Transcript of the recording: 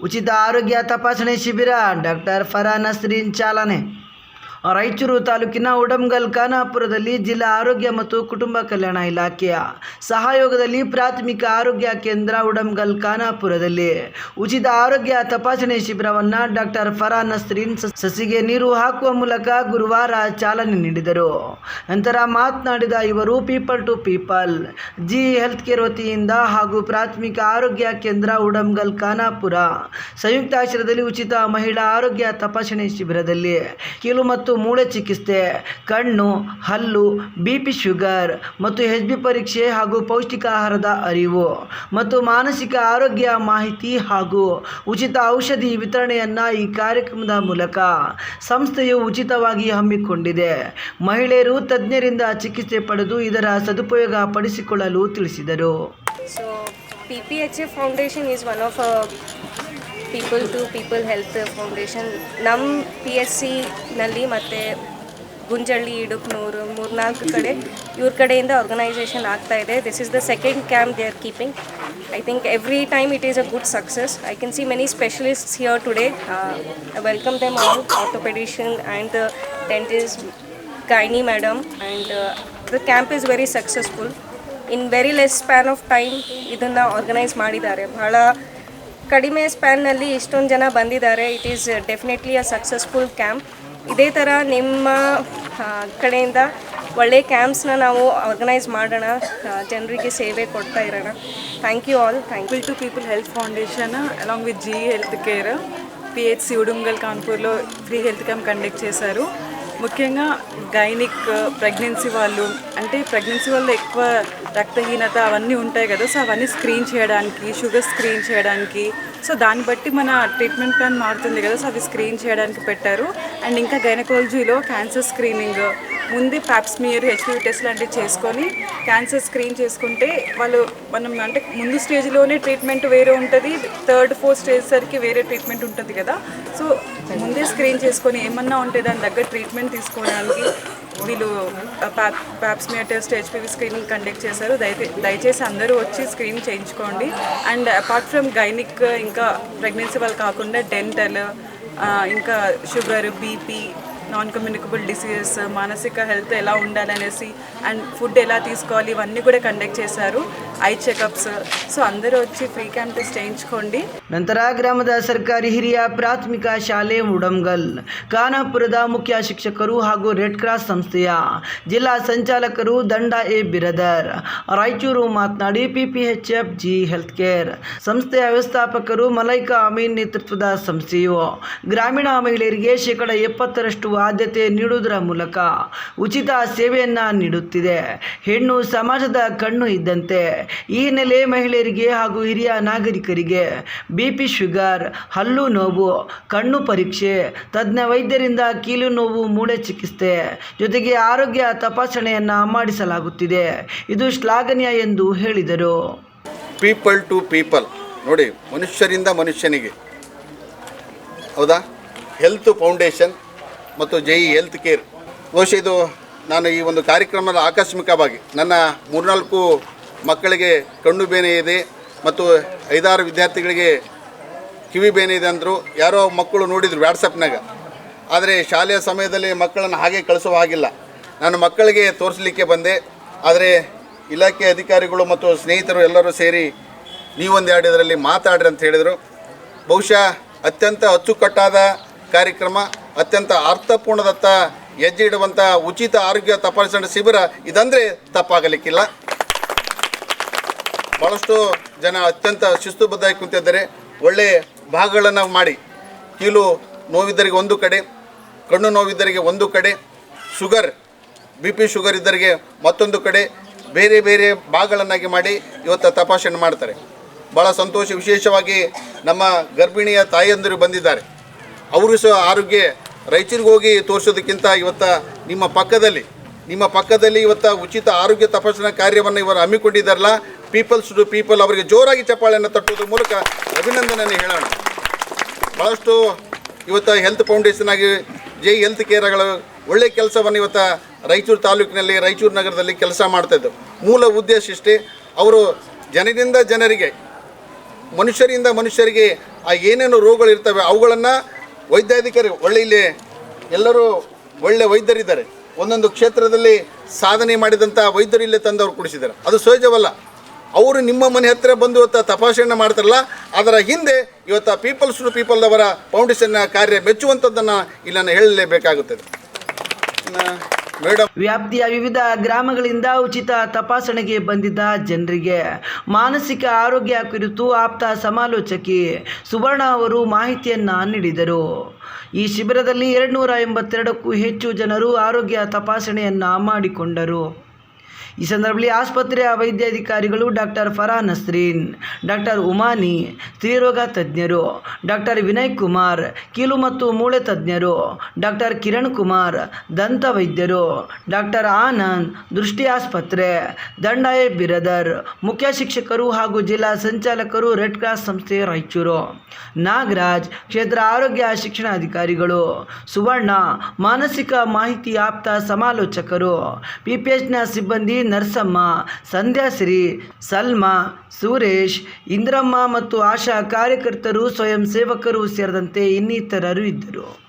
ಉಚಿತ ಆರೋಗ್ಯ ತಪಾಸಣೆ ಶಿಬಿರ ಡಾಕ್ಟರ್ ಫರಾ ನಸ್ರೀನ್ ಚಾಲನೆ ರಾಯಚೂರು ತಾಲೂಕಿನ ಉಡಂಗಲ್ ಖಾನಾಪುರದಲ್ಲಿ ಜಿಲ್ಲಾ ಆರೋಗ್ಯ ಮತ್ತು ಕುಟುಂಬ ಕಲ್ಯಾಣ ಇಲಾಖೆಯ ಸಹಯೋಗದಲ್ಲಿ ಪ್ರಾಥಮಿಕ ಆರೋಗ್ಯ ಕೇಂದ್ರ ಉಡಂಗಲ್ ಖಾನಾಪುರದಲ್ಲಿ ಉಚಿತ ಆರೋಗ್ಯ ತಪಾಸಣೆ ಶಿಬಿರವನ್ನು ಡಾಕ್ಟರ್ ಫರಾ ನಸ್ರೀನ್ ಸಸಿಗೆ ನೀರು ಹಾಕುವ ಮೂಲಕ ಗುರುವಾರ ಚಾಲನೆ ನೀಡಿದರು. ನಂತರ ಮಾತನಾಡಿದ ಇವರು, people to people, G health care ವತಿಯಿಂದ ಹಾಗೂ ಪ್ರಾಥಮಿಕ ಆರೋಗ್ಯ ಕೇಂದ್ರ ಉಡಂಗಲ್ ಖಾನಾಪುರ ಸಂಯುಕ್ತಾಶ್ರಯದಲ್ಲಿ ಉಚಿತ ಮಹಿಳಾ ಆರೋಗ್ಯ ತಪಾಸಣೆ ಶಿಬಿರದಲ್ಲಿ ಕೀಲು ಮೂಳೆ ಚಿಕಿತ್ಸೆ, ಕಣ್ಣು, ಹಲ್ಲು ಬಿ ಪಿ ಶುಗರ್ ಮತ್ತು ಎಚ್ ಬಿ ಪರೀಕ್ಷೆ ಹಾಗೂ ಪೌಷ್ಟಿಕ ಆಹಾರದ ಅರಿವು ಮತ್ತು ಮಾನಸಿಕ ಆರೋಗ್ಯ ಮಾಹಿತಿ ಹಾಗೂ ಉಚಿತ ಔಷಧಿ ವಿತರಣೆಯನ್ನು ಈ ಕಾರ್ಯಕ್ರಮದ ಮೂಲಕ ಸಂಸ್ಥೆಯು ಉಚಿತವಾಗಿ ಹಮ್ಮಿಕೊಂಡಿದೆ. ಮಹಿಳೆಯರು ತಜ್ಞರಿಂದ ಚಿಕಿತ್ಸೆ ಪಡೆದು ಇದರ ಸದುಪಯೋಗ ಪಡಿಸಿಕೊಳ್ಳಲು ತಿಳಿಸಿದರು. P H F foundation is one a people to people health foundation ನಮ್ಮ ಪಿ ಎಸ್ ಸಿನಲ್ಲಿ ಮತ್ತು ಗುಂಜಳ್ಳಿ, ಇಡುಕ್ನೂರು, ಮೂರ್ನಾಲ್ಕು ಕಡೆ ಇವ್ರ ಕಡೆಯಿಂದ ಆರ್ಗನೈಸೇಷನ್ ಆಗ್ತಾ ಇದೆ. This is the second camp they are keeping I think every time it is a good success I can see many specialists here today welcome them all orthopedician and the dentist gynae madam, and ದ camp is very successful. In very less span of time ಇದನ್ನು organise ಮಾಡಿದ್ದಾರೆ. ಬಹಳ ಕಡಿಮೆ ಸ್ಪ್ಯಾನ್ನಲ್ಲಿ ಇಷ್ಟೊಂದು ಜನ ಬಂದಿದ್ದಾರೆ it is definitely a successful camp ಇದೇ ಥರ ನಿಮ್ಮ ಆ, ಕಡೆಯಿಂದ ಒಳ್ಳೆ ಕ್ಯಾಂಪ್ಸ್ನ ನಾವು ಆರ್ಗನೈಸ್ ಮಾಡೋಣ ಜನರಿಗೆ ಸೇವೆ ಕೊಡ್ತಾ ಇರೋಣ thank you all thank you people to people health foundation along with G health care PHC Udungal కాన్పూర్లో free health camp conduct చేశారు ముఖ్యంగా గైనిక్ ప్రెగ్నెన్సీ వాళ్ళు అంటే ప్రెగ్నెన్సీ వల్ల ఎక్కువ రక్తహీనత అవన్నీ ఉంటాయి కదా సో అవన్నీ స్క్రీన్ చేయడానికి షుగర్ స్క్రీన్ చేయడానికి. సో దాన్ని బట్టి మన ట్రీట్మెంట్ ప్లాన్ మారుతుంది కదా సో అవి స్క్రీన్ చేయడానికి పెట్టారు. అండ్ ఇంకా గైనకాలజీలో క్యాన్సర్ స్క్రీనింగ్ ముందే ప్యాప్స్మియర్ హెచ్పివి టెస్ట్ లాంటివి చేసుకొని క్యాన్సర్ స్క్రీన్ చేసుకుంటే వాళ్ళు మనం అంటే ముందు స్టేజ్లోనే ట్రీట్మెంట్ వేరే ఉంటుంది థర్డ్ ఫోర్త్ స్టేజ్ సరికి వేరే ట్రీట్మెంట్ ఉంటుంది కదా. సో ముందే స్క్రీన్ చేసుకొని ఏమన్నా ఉంటే దాని దగ్గర ట్రీట్మెంట్ తీసుకోవడానికి వీళ్ళు pap smear test HPV screening conduct చేశారు. దయచేసి అందరూ వచ్చి స్క్రీన్ చేయించుకోండి. అండ్ అపార్ట్ ఫ్రమ్ గైనిక్ ఇంకా ప్రెగ్నెన్సీ వాళ్ళు కాకుండా డెంటల్ ఇంకా sugar BP non communicable diseases మానసిక హెల్త్ ఎలా ఉండాలనేసి అండ్ ఫుడ్ ఎలా తీసుకోవాలి ఇవన్నీ కూడా కండక్ట్ చేశారు. ఐ చెకప్స్ సో అందరూ వచ్చి ఫ్రీ క్యాంప్ టెస్ట్ చేయించుకోండి ನಂತರ ಗ್ರಾಮದ ಸರ್ಕಾರಿ ಹಿರಿಯ ಪ್ರಾಥಮಿಕ ಶಾಲೆ ಉಡಂಗಲ್ ಖಾನಾಪುರದ ಮುಖ್ಯ ಶಿಕ್ಷಕರು ಹಾಗೂ ರೆಡ್ ಕ್ರಾಸ್ ಸಂಸ್ಥೆಯ ಜಿಲ್ಲಾ ಸಂಚಾಲಕರು ದಂಡ ಎ ಬಿರದರ್ ರಾಯಚೂರು ಮಾತನಾಡಿ ಪಿಪಿಎಚ್ಎಫ್ ಜಿ ಹೆಲ್ತ್ ಕೇರ್ ಸಂಸ್ಥೆಯ ವ್ಯವಸ್ಥಾಪಕರು ಮಲೈಕಾ ಅಮೀನ್ ನೇತೃತ್ವದ ಸಂಸ್ಥೆಯು ಗ್ರಾಮೀಣ ಮಹಿಳೆಯರಿಗೆ ಶೇಕಡ ಎಪ್ಪತ್ತರಷ್ಟು ಆದ್ಯತೆ ನೀಡುವುದರ ಮೂಲಕ ಉಚಿತ ಸೇವೆಯನ್ನು ನೀಡುತ್ತಿದೆ ಹೆಣ್ಣು ಸಮಾಜದ ಕಣ್ಣು ಇದ್ದಂತೆ ಈ ಹಿನ್ನೆಲೆ ಮಹಿಳೆಯರಿಗೆ ಹಾಗೂ ಹಿರಿಯ ನಾಗರಿಕರಿಗೆ ಬಿ ಪಿ ಶುಗರ್, ಹಲ್ಲು ನೋವು, ಕಣ್ಣು ಪರೀಕ್ಷೆ, ತಜ್ಞ ವೈದ್ಯರಿಂದ ಕೀಲು ನೋವು, ಮೂಳೆ ಚಿಕಿತ್ಸೆ ಜೊತೆಗೆ ಆರೋಗ್ಯ ತಪಾಸಣೆಯನ್ನು ಮಾಡಿಸಲಾಗುತ್ತಿದೆ. ಇದು ಶ್ಲಾಘನೀಯ ಎಂದು ಹೇಳಿದರು. ಪೀಪಲ್ ಟು ಪೀಪಲ್ ನೋಡಿ, ಮನುಷ್ಯರಿಂದ ಮನುಷ್ಯನಿಗೆ. ಹೌದಾ? ಹೆಲ್ತ್ ಫೌಂಡೇಶನ್ ಮತ್ತು ಜೈ ಹೆಲ್ತ್ ಕೇರ್ ಬಹುಶಃ ಇದು ನಾನು ಈ ಒಂದು ಕಾರ್ಯಕ್ರಮದ ಆಕಸ್ಮಿಕವಾಗಿ ನನ್ನ ಮೂರ್ನಾಲ್ಕು ಮಕ್ಕಳಿಗೆ ಕಣ್ಣು ಬೇನೆ ಇದೆ ಮತ್ತು ಐದಾರು ವಿದ್ಯಾರ್ಥಿಗಳಿಗೆ ಕಿವಿ ಬೇನೆ ಇದೆ ಅಂದರು. ಯಾರೋ ಮಕ್ಕಳು ನೋಡಿದ್ರು ವ್ಯಾಟ್ಸಪ್ನಾಗ ಆದರೆ ಶಾಲೆಯ ಸಮಯದಲ್ಲಿ ಮಕ್ಕಳನ್ನು ಹಾಗೆ ಕಳಿಸುವ ಹಾಗಿಲ್ಲ. ನಾನು ಮಕ್ಕಳಿಗೆ ತೋರಿಸಲಿಕ್ಕೆ ಬಂದೆ. ಆದರೆ ಇಲಾಖೆ ಅಧಿಕಾರಿಗಳು ಮತ್ತು ಸ್ನೇಹಿತರು ಎಲ್ಲರೂ ಸೇರಿ ನೀವೊಂದು ಎರಡು ಇದರಲ್ಲಿ ಮಾತಾಡ್ರಿ ಅಂತ ಹೇಳಿದರು. ಬಹುಶಃ ಅತ್ಯಂತ ಅಚ್ಚುಕಟ್ಟಾದ ಕಾರ್ಯಕ್ರಮ, ಅತ್ಯಂತ ಅರ್ಥಪೂರ್ಣದತ್ತ ಹೆಜ್ಜೆ ಇಡುವಂಥ ಉಚಿತ ಆರೋಗ್ಯ ತಪಾಸಣೆ ಶಿಬಿರ ಇದಂದರೆ ತಪ್ಪಾಗಲಿಕ್ಕಿಲ್ಲ. ಭಾಳಷ್ಟು ಜನ ಅತ್ಯಂತ ಶಿಸ್ತುಬದ್ಧವಾಗಿ ಕುಂತಿದ್ದಾರೆ. ಒಳ್ಳೆಯ ಭಾಗಗಳನ್ನು ಮಾಡಿ. ಕೀಲು ನೋವಿದ್ದರಿಗೆ ಒಂದು ಕಡೆ, ಕಣ್ಣು ನೋವಿದ್ದರಿಗೆ ಒಂದು ಕಡೆ, ಶುಗರ್, ಬಿ ಪಿ ಶುಗರ್ ಇದ್ದರಿಗೆ ಮತ್ತೊಂದು ಕಡೆ, ಬೇರೆ ಬೇರೆ ಭಾಗಗಳನ್ನಾಗಿ ಮಾಡಿ ಇವತ್ತು ತಪಾಸಣೆ ಮಾಡ್ತಾರೆ. ಭಾಳ ಸಂತೋಷ. ವಿಶೇಷವಾಗಿ ನಮ್ಮ ಗರ್ಭಿಣಿಯ ತಾಯಿಯಂದಿರು ಬಂದಿದ್ದಾರೆ. ಅವರು ಸಹ ಆರೋಗ್ಯ ರೈಚೂರಿಗೆ ಹೋಗಿ ತೋರಿಸೋದಕ್ಕಿಂತ ಇವತ್ತು ನಿಮ್ಮ ಪಕ್ಕದಲ್ಲಿ ನಿಮ್ಮ ಪಕ್ಕದಲ್ಲಿ ಇವತ್ತು ಉಚಿತ ಆರೋಗ್ಯ ತಪಾಸಣಾ ಕಾರ್ಯವನ್ನು ಇವರು ಹಮ್ಮಿಕೊಂಡಿದ್ದಾರಲ್ಲ ಪೀಪಲ್ಸ್ ಟು ಪೀಪಲ್ ಅವರಿಗೆ ಜೋರಾಗಿ ಚಪ್ಪಾಳೆಯನ್ನು ತಟ್ಟುವುದ್ರ ಮೂಲಕ ಅಭಿನಂದನೆಯನ್ನು ಹೇಳೋಣ. ಭಾಳಷ್ಟು ಇವತ್ತು ಹೆಲ್ತ್ ಫೌಂಡೇಶನ್ ಆಗಿ ಜೈ ಹೆಲ್ತ್ ಕೇರ್ಗಳು ಒಳ್ಳೆಯ ಕೆಲಸವನ್ನು ಇವತ್ತು ರಾಯಚೂರು ತಾಲೂಕಿನಲ್ಲಿ, ರಾಯಚೂರು ನಗರದಲ್ಲಿ ಕೆಲಸ ಮಾಡ್ತಾಯಿದ್ದು ಮೂಲ ಉದ್ದೇಶ ಇಷ್ಟೇ, ಅವರು ಜನರಿಂದ ಜನರಿಗೆ, ಮನುಷ್ಯರಿಂದ ಮನುಷ್ಯರಿಗೆ ಆ ಏನೇನು ರೋಗಗಳು ಇರ್ತವೆ ಅವುಗಳನ್ನು ವೈದ್ಯಾಧಿಕಾರಿ, ಒಳ್ಳೆ ಇಲ್ಲಿ ಎಲ್ಲರೂ ಒಳ್ಳೆ ವೈದ್ಯರಿದ್ದಾರೆ. ಒಂದೊಂದು ಕ್ಷೇತ್ರದಲ್ಲಿ ಸಾಧನೆ ಮಾಡಿದಂಥ ವೈದ್ಯರು ಇಲ್ಲೇ ತಂದವರು ಕುಡಿಸಿದ್ದಾರೆ. ಅದು ಸಹಜವಲ್ಲ. ಅವರು ನಿಮ್ಮ ಮನೆ ಹತ್ತಿರ ಬಂದು ಇವತ್ತು ತಪಾಸಣೆ ಮಾಡ್ತಾರಲ್ಲ, ಅದರ ಹಿಂದೆ ಇವತ್ತು ಪೀಪಲ್ಸ್ ಟು ಪೀಪಲ್ ಅವರ ಫೌಂಡೇಶನ್ನ ಕಾರ್ಯ ಮೆಚ್ಚುವಂಥದ್ದನ್ನು ಇಲ್ಲಿ ನಾನು ಹೇಳಲೇಬೇಕಾಗುತ್ತದೆ. ವ್ಯಾಪ್ತಿಯ ವಿವಿಧ ಗ್ರಾಮಗಳಿಂದ ಉಚಿತ ತಪಾಸಣೆಗೆ ಬಂದಿದ್ದ ಜನರಿಗೆ ಮಾನಸಿಕ ಆರೋಗ್ಯ ಕುರಿತು ಆಪ್ತ ಸಮಾಲೋಚಕಿ ಸುವರ್ಣ ಅವರು ಮಾಹಿತಿಯನ್ನು ನೀಡಿದರು. ಈ ಶಿಬಿರದಲ್ಲಿ ಎರಡುನೂರ ಎಂಬತ್ತೆರಡಕ್ಕೂ ಹೆಚ್ಚು ಜನರು ಆರೋಗ್ಯ ತಪಾಸಣೆಯನ್ನು ಮಾಡಿಕೊಂಡರು. ಈ ಸಂದರ್ಭದಲ್ಲಿ ಆಸ್ಪತ್ರೆಯ ವೈದ್ಯಾಧಿಕಾರಿಗಳು ಡಾಕ್ಟರ್ ಫರಾ ನಸ್ರೀನ್, ಡಾಕ್ಟರ್ ಉಮಾನಿ, ಸ್ತ್ರೀರೋಗ ತಜ್ಞರು, ಡಾಕ್ಟರ್ ವಿನಯ್ ಕುಮಾರ್, ಕೀಲು ಮತ್ತು ಮೂಳೆ ತಜ್ಞರು, ಡಾಕ್ಟರ್ ಕಿರಣ್ ಕುಮಾರ್, ದಂತ ವೈದ್ಯರು, ಡಾಕ್ಟರ್ ಆನಂದ್, ದೃಷ್ಟಿ ಆಸ್ಪತ್ರೆ, ದಂಡಾಯ ಬಿರದರ್, ಮುಖ್ಯ ಶಿಕ್ಷಕರು ಹಾಗೂ ಜಿಲ್ಲಾ ಸಂಚಾಲಕರು ರೆಡ್ ಕ್ರಾಸ್ ಸಂಸ್ಥೆ ರಾಯಚೂರು, ನಾಗರಾಜ್, ಕ್ಷೇತ್ರ ಆರೋಗ್ಯ ಶಿಕ್ಷಣಾಧಿಕಾರಿಗಳು, ಸುವರ್ಣ, ಮಾನಸಿಕ ಮಾಹಿತಿ ಆಪ್ತ ಸಮಾಲೋಚಕರು, ಪಿಪಿಎಚ್ನ ಸಿಬ್ಬಂದಿ ನರ್ಸಮ್ಮ ಸಂಧ್ಯಾಶ್ರೀ ಸಲ್ಮಾ ಸುರೇಶ್ ಇಂದ್ರಮ್ಮ ಮತ್ತು ಆಶಾ ಕಾರ್ಯಕರ್ತರು ಸ್ವಯಂ ಸೇವಕರು ಸೇರಿದಂತೆ ಇನ್ನಿತರರು ಇದ್ದರು.